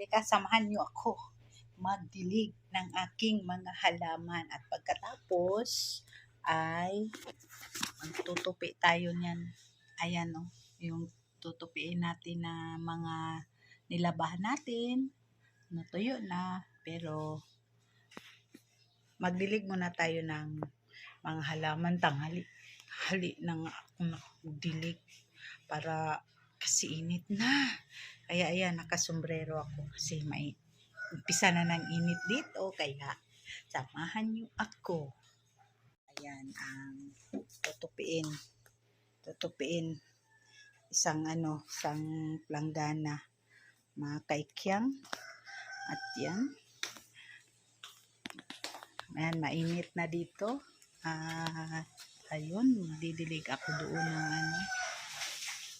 Halika, samahan niyo ako magdilig ng aking mga halaman. At pagkatapos ay magtutupi tayo niyan. Ayan o, yung tutupiin natin na mga nilabahan natin. Natuyo na, pero magdilig muna tayo ng mga halaman tanghali. Hali nang ako nagdilig para kasi init na. Kaya ayan, nakasombrero ako kasi may umpisa na ng init dito. Kaya samahan niyo ako. Ayan, ang tutupiin. Tutupiin isang ano, isang planggana. Mga kaikyang. At yan. Ayan, mainit na dito. Ah, ayun, didilig ako doon ng ano,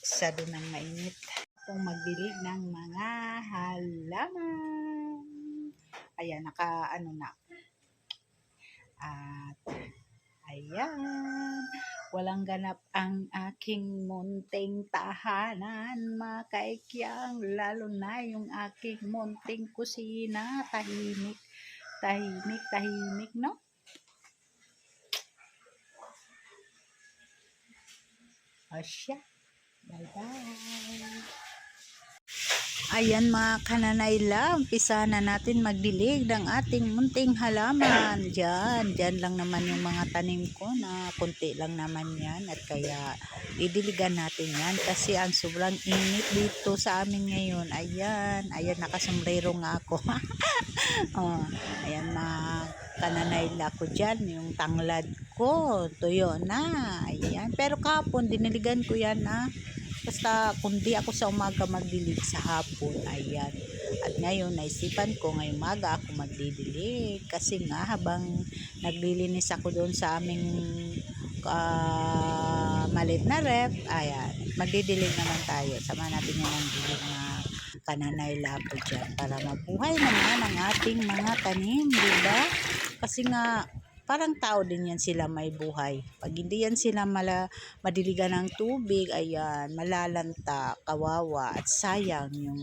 isa doon ng mainit. Akong magdilig ng mga halaman. Ayan, naka ano na. At ayan, walang ganap ang aking munting tahanan, mga kaikyang, lalo na yung aking munting kusina, tahimik, tahimik, tahimik, no? O siya. Bye-bye. Ayan mga kananayla, umpisa na natin magdilig ng ating munting halaman. Diyan, diyan lang naman yung mga tanim ko na kunti lang naman yan. At kaya didiligan natin yan kasi ang sobrang init dito sa amin ngayon. Ayan, ayan nakasombrero nga ako. oh, ayan mga kananayla ko dyan, yung tanglad ko, tuyo na. Ayan, pero kapon diniligan ko yan na Basta kundi ako sa umaga magdilig sa hapon, ayan. At ngayon, naisipan ko ngayong umaga ako magdidilig. Kasi nga habang naglilinis ako doon sa aming uh, malit na rep, ayan, magdidilig naman tayo. Sama natin yung ang dilig na kananay labo dyan para mabuhay naman ang ating mga tanim, di ba? Kasi nga, parang tao din yan sila may buhay. Pag hindi yan sila mala, madiligan ng tubig, ayan, malalanta, kawawa, at sayang yung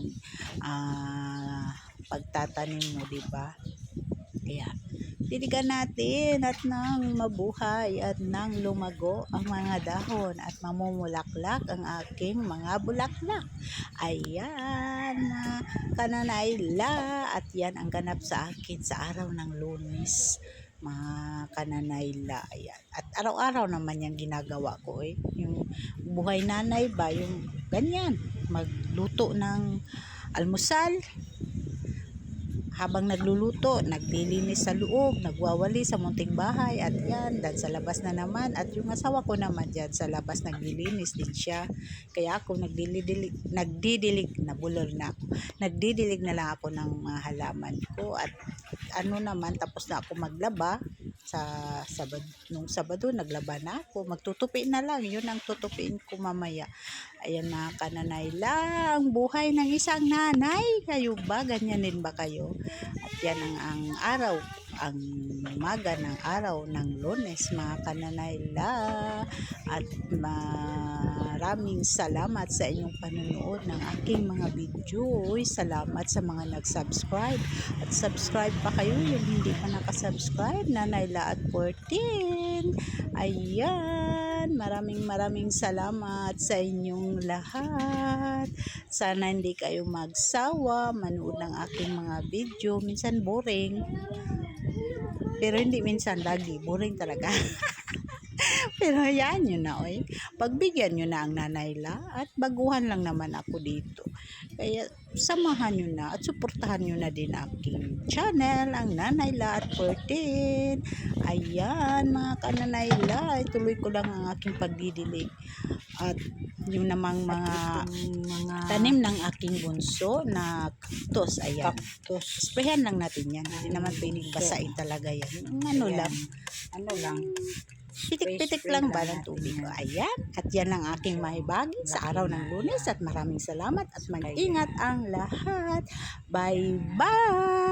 uh, pagtatanim mo, di ba? Kaya, diligan natin at nang mabuhay at nang lumago ang mga dahon at mamumulaklak ang aking mga bulaklak. Ayan, kananayla at yan ang ganap sa akin sa araw ng lunes mga kananayla. Ayan. At araw-araw naman yung ginagawa ko eh. Yung buhay nanay ba, yung ganyan. Magluto ng almusal, habang nagluluto, naglilinis sa loob, nagwawali sa munting bahay at yan, dan sa labas na naman at yung asawa ko naman dyan sa labas naglilinis din siya. Kaya ako nagdidilig, nagdidilig, nabulol na ako. Nagdidilig na lang ako ng mga halaman ko at ano naman, tapos na ako maglaba sa sabad, nung Sabado naglaba na ako. Magtutupi na lang yun ang tutupiin ko mamaya. Ayan na kananay lang buhay ng isang nanay. Kayo ba ganyan din ba kayo? At yan ang, ang araw ang umaga ng araw ng lunes mga kananay la at maraming salamat sa inyong panonood ng aking mga video. Salamat sa mga nag-subscribe. At subscribe pa kayo yung hindi pa nakasubscribe nanay la at 14 ayan maraming maraming salamat sa inyong lahat. Sana hindi kayo magsawa manood ng aking mga video. Minsan boring pero hindi minsan lagi, boring talaga. Pero hayaan nyo na, oy. Pagbigyan nyo na ang nanayla at baguhan lang naman ako dito. Kaya samahan nyo na at suportahan nyo na din aking channel, ang nanayla at 14. Ayan, mga kananayla, ituloy ko lang ang aking pagdidilig. At yung namang mga, mga tanim ng aking bunso na cactus. Ayan. Cactus. Sprayan lang natin yan. Hindi naman pwedeng basain talaga yan. Ano lang. Ano lang. Pitik-pitik lang ba ng tubig ko? Ayan. At yan ang aking mahibagi sa araw ng lunes. At maraming salamat at mag-ingat ang lahat. Bye-bye!